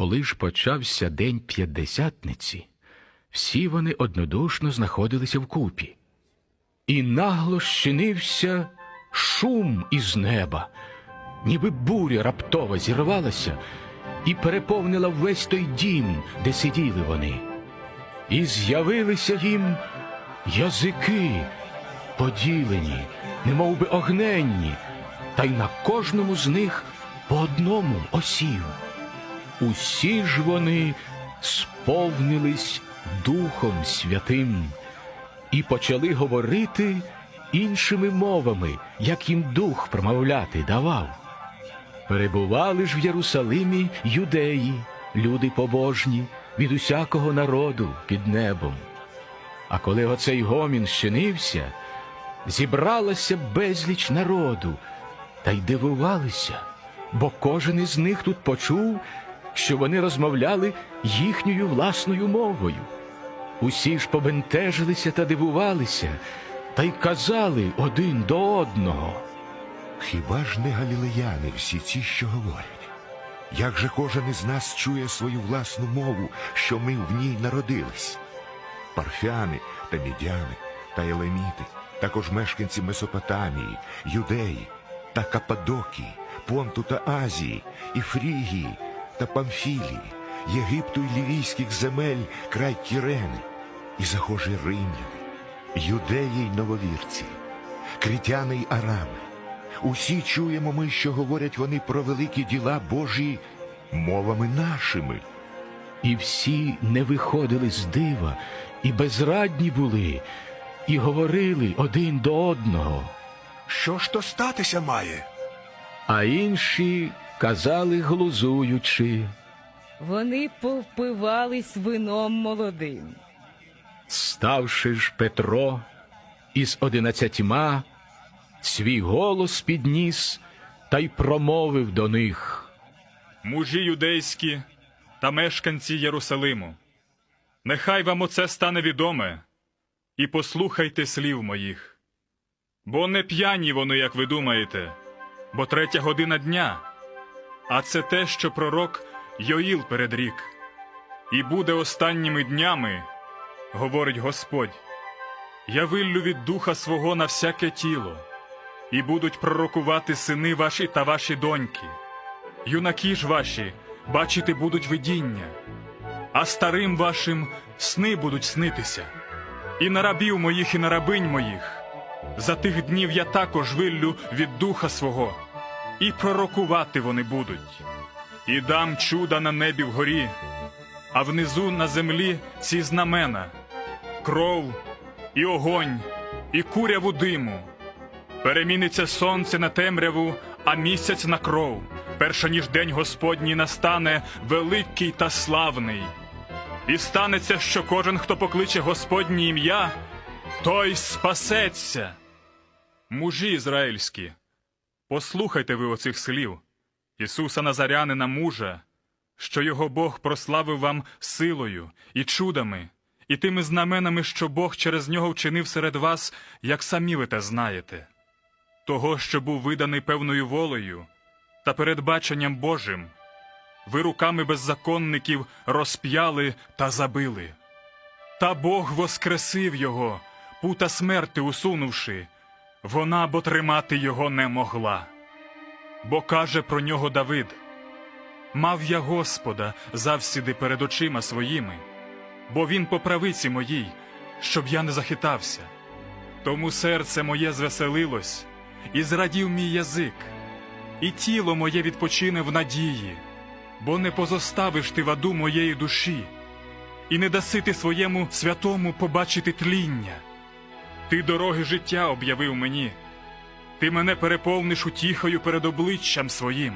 Коли ж почався день п'ятдесятниці, всі вони однодушно знаходилися вкупі. І нагло щинився шум із неба, ніби буря раптово зірвалася і переповнила весь той дім, де сиділи вони. І з'явилися їм язики, поділені, немов би огненні, та й на кожному з них по одному осів. Усі ж вони сповнились Духом Святим і почали говорити іншими мовами, як їм дух промовляти давав. Перебували ж в Єрусалимі юдеї, люди побожні, від усякого народу під небом. А коли оцей гомін щинився, зібралася безліч народу, та й дивувалися, бо кожен із них тут почув, що вони розмовляли їхньою власною мовою. Усі ж побентежилися та дивувалися, та й казали один до одного. Хіба ж не галілеяни всі ці, що говорять? Як же кожен із нас чує свою власну мову, що ми в ній народились? Парфяни та мідяни та елеміти, також мешканці Месопотамії, Юдеї та Кападокії, Понту та Азії, і Фрігії та Памфілії, Єгипту й лівійських земель край Кірени, і захожі римляни, юдеї й нововірці, критяни й арами. Усі чуємо ми, що говорять вони про великі діла Божі мовами нашими. І всі не виходили з дива, і безрадні були, і говорили один до одного. Що ж то статися має? А інші казали глузуючи. Вони повпивались вином молодим. Ставши ж Петро із одинадцятьма, свій голос підніс та й промовив до них. мужі юдейські та мешканці Єрусалиму. Нехай вам оце стане відоме, і послухайте слів моїх. Бо не п'яні вони, як ви думаєте, бо третя година дня, а це те, що пророк Йоїл передрік. І буде останніми днями, говорить Господь, я виллю від духа свого на всяке тіло, і будуть пророкувати сини ваші та ваші доньки. Юнаки ж ваші бачити будуть видіння, а старим вашим сни будуть снитися. І на рабів моїх, і на рабинь моїх. За тих днів я також виллю від духа свого, і пророкувати вони будуть. І дам чуда на небі вгорі, а внизу на землі ці знамена кров, і огонь, і куряву диму. Переміниться сонце на темряву, а місяць на кров, перша ніж день Господній настане великий та славний. І станеться, що кожен, хто покличе Господнє ім'я, той спасеться. Мужі ізраїльські, послухайте ви оцих слів Ісуса Назарянина мужа, що його Бог прославив вам силою і чудами, і тими знаменами, що Бог через нього вчинив серед вас, як самі ви те знаєте того, що був виданий певною волею та передбаченням Божим, ви руками беззаконників розп'яли та забили. Та Бог воскресив його, пута смерти усунувши, вона бо тримати його не могла. Бо каже про нього Давид: Мав я Господа завсіди перед очима своїми, бо він по правиці моїй, щоб я не захитався. Тому серце моє звеселилось, і зрадів мій язик, і тіло моє відпочине в надії, бо не позоставиш ти ваду моєї душі, і не даси ти своєму святому побачити тління. Ти дороги життя об'явив мені, ти мене переповниш утіхою перед обличчям своїм.